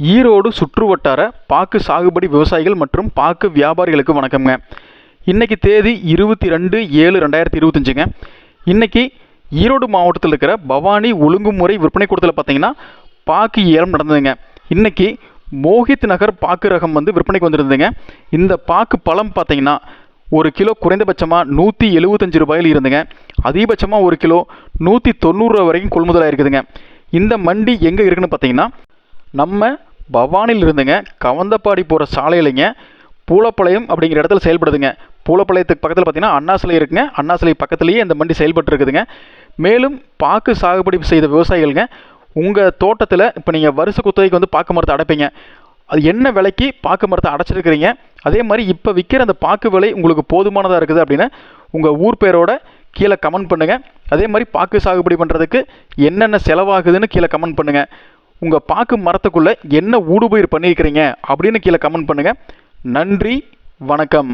ஈரோடு சுற்று வட்டார பாக்கு சாகுபடி விவசாயிகள் மற்றும் பாக்கு வியாபாரிகளுக்கு வணக்கம்ங்க. இன்றைக்கி தேதி இருபத்தி ரெண்டு ஏழு ரெண்டாயிரத்தி இருபத்தஞ்சுங்க. இன்றைக்கி ஈரோடு மாவட்டத்தில் இருக்கிற பவானி ஒழுங்குமுறை விற்பனை கூடத்தில் பார்த்தீங்கன்னா பாக்கு ஏலம் நடந்ததுங்க. இன்றைக்கி மோஹித் நகர் பாக்கு ரகம் வந்து விற்பனைக்கு வந்திருந்ததுங்க. இந்த பாக்கு பழம் பார்த்தீங்கன்னா ஒரு கிலோ குறைந்தபட்சமாக நூற்றி எழுபத்தஞ்சு ரூபாயில் இருந்துங்க அதிகபட்சமாக ஒரு கிலோ நூற்றி தொண்ணூறுரூவா வரைக்கும் கொள்முதலாக இருக்குதுங்க இந்த மண்டி எங்கே இருக்குதுன்னு பார்த்தீங்கன்னா நம்ம பவானியில் இருந்துங்க கவந்தப்பாடி போகிற சாலையிலைங்க பூலப்பாளையம் அப்படிங்கிற இடத்துல செயல்படுதுங்க. பூலப்பாளையத்துக்கு பக்கத்தில் பார்த்தீங்கன்னா அண்ணா சிலை இருக்குங்க. அண்ணா சிலை பக்கத்துலேயே இந்த மண்டி செயல்பட்டு இருக்குதுங்க மேலும் பாக்கு சாகுபடி செய்த விவசாயிகளுங்க உங்கள் தோட்டத்தில் இப்போ நீங்கள் வருஷ குத்தகைக்கு வந்து பாக்கு மரத்தை அடைப்பீங்க. அது என்ன விலைக்கு பாக்கு மரத்தை அடைச்சிருக்கிறீங்க? அதே மாதிரி இப்போ விற்கிற அந்த பாக்கு விலை உங்களுக்கு போதுமானதாக இருக்குது அப்படின்னு உங்கள் ஊர் பேரோட கீழே கமெண்ட் பண்ணுங்கள் அதே மாதிரி பாக்கு சாகுபடி பண்ணுறதுக்கு என்னென்ன செலவாகுதுன்னு கீழே கமெண்ட் பண்ணுங்கள் உங்கள் பாக்கு மரத்துக்குள்ளே என்ன ஊடுபயிர் பண்ணியிருக்கிறீங்க அப்படின்னு கீழே கமெண்ட் பண்ணுங்கள் நன்றி வணக்கம்.